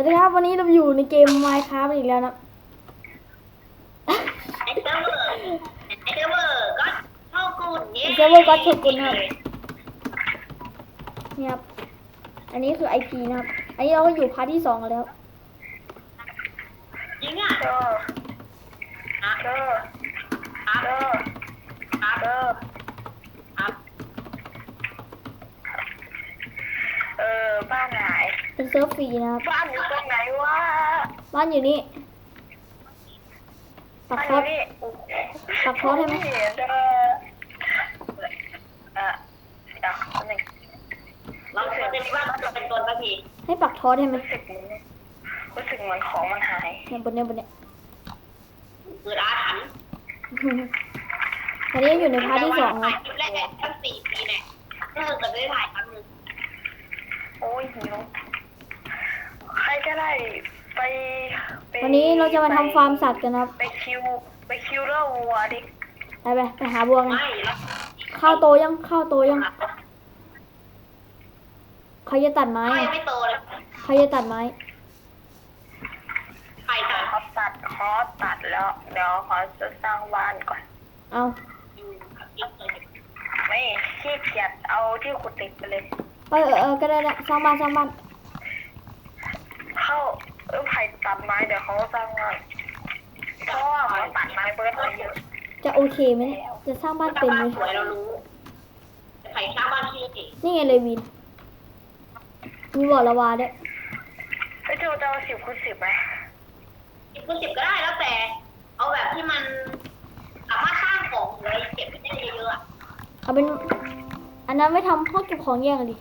วัสดีครับวันนี้เราอยู่ในเกม Minecraft อีกแล้วนะไอเซิร์ฟเวอร์ไอเซิร์ฟเวอร์ก็เท่ากูนเนี่ยเซิร์ฟเวอร์ก็ถูกกุนครับนี่ครับ อันนี้คือ IP นะครับ อันนี้เราก็อยู่พาร์ทที่สองกันแล้วจริงอะเอออะเออครับเออครับเออครับเออบ้านไหนเป็นเซิร์ฟฟรีนะครับบ้านอยู่ตรงไหนวะ บ้านอยู่นี่ปักบ้านทออยู่ดนี่โอ้โหปักทอดให้ไหมเห็นเออเออเดี๋ยวแป๊บนึงเราจะเป็นว่าเราเป็นตัวสักทีให้ปักทอดให้ไหมรู้สึกเหมือนรู้สึกเหมือนของมันหายเนี่ยบนเนี้ยบนเนี้ยเกิดอาถรรพ์อันนี้อยู่ในพาร์ทที่สองคถ่ารัยบคลิปแรกตั้งสี่ปีเนี่ยเออเกิดได้ถ่ายครั้งหนึ่งโอ้ยหิวใครก็ได้ ไปไปวันนี้เราจะมาทำฟาร์มสัตว์กันนะครับ ไปคิวไปคิวเรื่องวัวดิไปไปไปหาบัวกันไม่แล้วข้าวโตยังข้าวโตยังใครจะตัดไม้ไม่อะไม่โตเลยใครจะตัดไม้ไข่ตัดเขาตัดคอตัดแล้วเดี๋ยวขอจะสร้างบ้านก่อน เอาอยู่ยิ่งเลยไม่ขี้เกียจเอาที่ขุดติดไปเลย เออเออเออก็ได้ละสร้างบ้านสร้างบ้าน เข้าเออไผ่ ตัดไม้เดี๋ยวเขาสร้างบ้านเพราะว่าเขาตัดไม้เบิร์ดมาเยอะจะโอเคไหมเนี่ยจะสร้างบ้านถ้าเป็นบ้าไหนมสวยเรารู้แต่ไข่สร้างบ้านที่เองนี่ไงเลวินมีบ่อละวาด้วยเฮ้ยเจ้าจะเอาสิบคูณสิบไหมสิบคูณสิบก็ได้แล้วแต่ เอาแบบที่มันสามารถสร้างของหรืออะไรเก็บไว้ได้เยอะๆอะเอาเป็น อันนั้นไม่ทำห้องเก็บของแยกกันดิ